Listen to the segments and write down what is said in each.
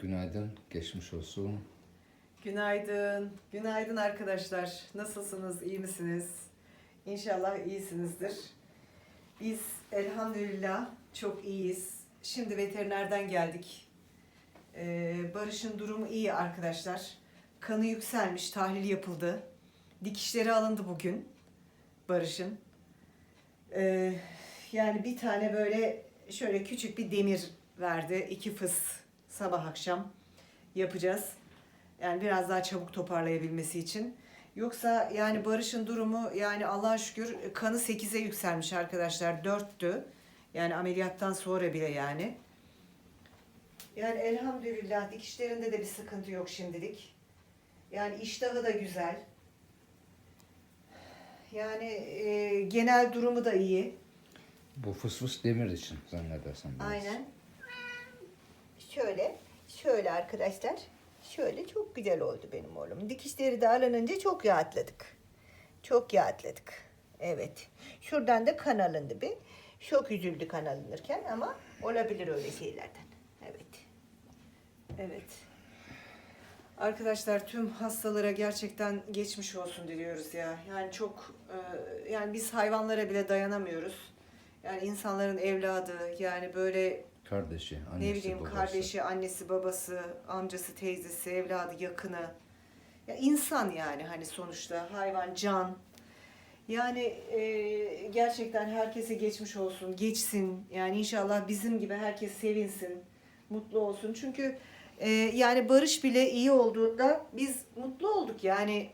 Günaydın, geçmiş olsun. Günaydın. Günaydın arkadaşlar. Nasılsınız? İyi misiniz? İnşallah iyisinizdir. Biz elhamdülillah çok iyiyiz. Şimdi veterinerden geldik. Ee, Barış'ın durumu iyi arkadaşlar. Kanı yükselmiş, tahlil yapıldı. Dikişleri alındı bugün Barış'ın. Ee, yani bir tane böyle şöyle küçük bir demir verdi. iki fıs sabah akşam yapacağız. Yani biraz daha çabuk toparlayabilmesi için. Yoksa yani Barış'ın durumu yani Allah'a şükür kanı 8'e yükselmiş arkadaşlar. 4'tü. Yani ameliyattan sonra bile yani. Yani elhamdülillah dikişlerinde de bir sıkıntı yok şimdilik. Yani iştahı da güzel. Yani e, genel durumu da iyi. Bu fısfıs demir için zannedersem. biraz. Aynen. Şöyle, şöyle arkadaşlar. Şöyle çok güzel oldu benim oğlum. Dikişleri de alınınca çok rahatladık. Çok rahatladık. Evet. Şuradan da kan alındı bir. Çok üzüldü kan alınırken ama olabilir öyle şeylerden. Evet. Evet. Arkadaşlar tüm hastalara gerçekten geçmiş olsun diliyoruz ya. Yani çok e, yani biz hayvanlara bile dayanamıyoruz. Yani insanların evladı yani böyle Kardeşi, annesi, ne bileyim babası. kardeşi, annesi, babası, amcası, teyzesi, evladı, yakını. Ya insan yani hani sonuçta hayvan, can. Yani e, gerçekten herkese geçmiş olsun, geçsin. Yani inşallah bizim gibi herkes sevinsin, mutlu olsun. Çünkü e, yani Barış bile iyi olduğunda biz mutlu olduk. Yani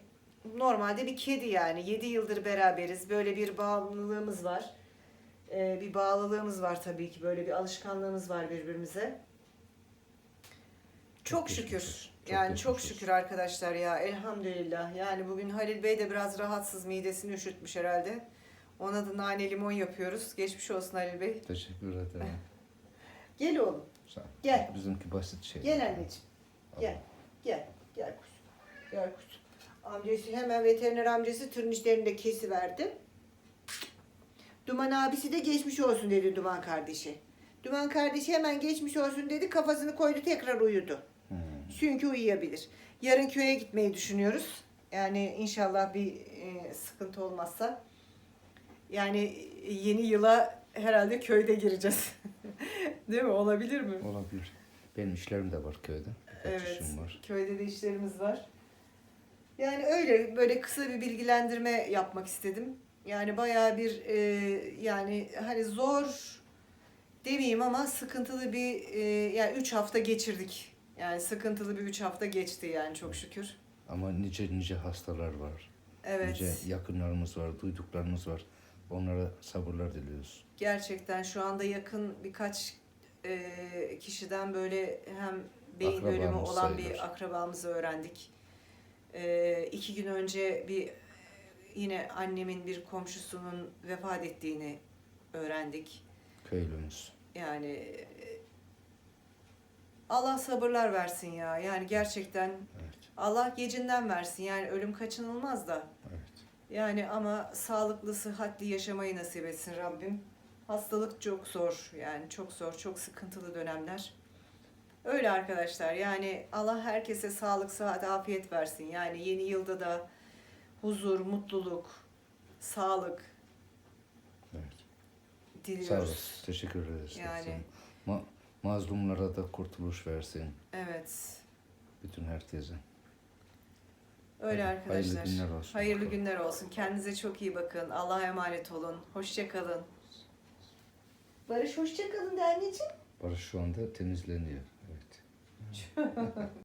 normalde bir kedi yani. 7 yıldır beraberiz. Böyle bir bağımlılığımız var. E, bir bağlılığımız var tabii ki. Böyle bir alışkanlığımız var birbirimize. Çok, şükür. Çok yani çok şükür arkadaşlar ya. Elhamdülillah. Yani bugün Halil Bey de biraz rahatsız. Midesini üşütmüş herhalde. Ona da nane limon yapıyoruz. Geçmiş olsun Halil Bey. Teşekkür ederim. Gel oğlum. Ol. Gel. Bizimki basit şey. Gel anneciğim. Gel. Gel. Gel kuzum. Gel kuzum. Amcası hemen veteriner amcası tırnişlerini de kesiverdi. Duman abisi de geçmiş olsun dedi Duman kardeşi. Duman kardeşi hemen geçmiş olsun dedi. Kafasını koydu tekrar uyudu. Hmm. Çünkü uyuyabilir. Yarın köye gitmeyi düşünüyoruz. Yani inşallah bir e, sıkıntı olmazsa. Yani yeni yıla herhalde köyde gireceğiz. Değil mi? Olabilir mi? Olabilir. Benim işlerim de var köyde. Birkaç Evet. işim var. Köyde de işlerimiz var. Yani öyle böyle kısa bir bilgilendirme yapmak istedim. Yani bayağı bir e, yani hani zor demeyeyim ama sıkıntılı bir e, yani 3 hafta geçirdik. Yani sıkıntılı bir 3 hafta geçti yani çok şükür. Ama nice nice hastalar var. Evet. Nice yakınlarımız var, duyduklarımız var. Onlara sabırlar diliyoruz. Gerçekten şu anda yakın birkaç e, kişiden böyle hem beyin Akrabamız ölümü olan sayılır. bir akrabamızı öğrendik. E, iki gün önce bir yine annemin bir komşusunun vefat ettiğini öğrendik. Köylümüz. Yani e, Allah sabırlar versin ya. Yani gerçekten Evet. Allah gecinden versin. Yani ölüm kaçınılmaz da. Evet. Yani ama sağlıklı, sıhhatli yaşamayı nasip etsin Rabbim. Hastalık çok zor yani çok zor, çok sıkıntılı dönemler. Öyle arkadaşlar yani Allah herkese sağlık, sıhhat, afiyet versin. Yani yeni yılda da huzur, mutluluk, sağlık Evet. Sağ diliyoruz. olasın. Teşekkür ederiz. Yani. Ma mazlumlara da kurtuluş versin. Evet. Bütün herkese. Öyle Hayırlı arkadaşlar. günler olsun Hayırlı bakalım. günler olsun. Kendinize çok iyi bakın. Allah'a emanet olun. Hoşça kalın. Barış hoşça kalın de anneciğim. Barış şu anda temizleniyor. Evet.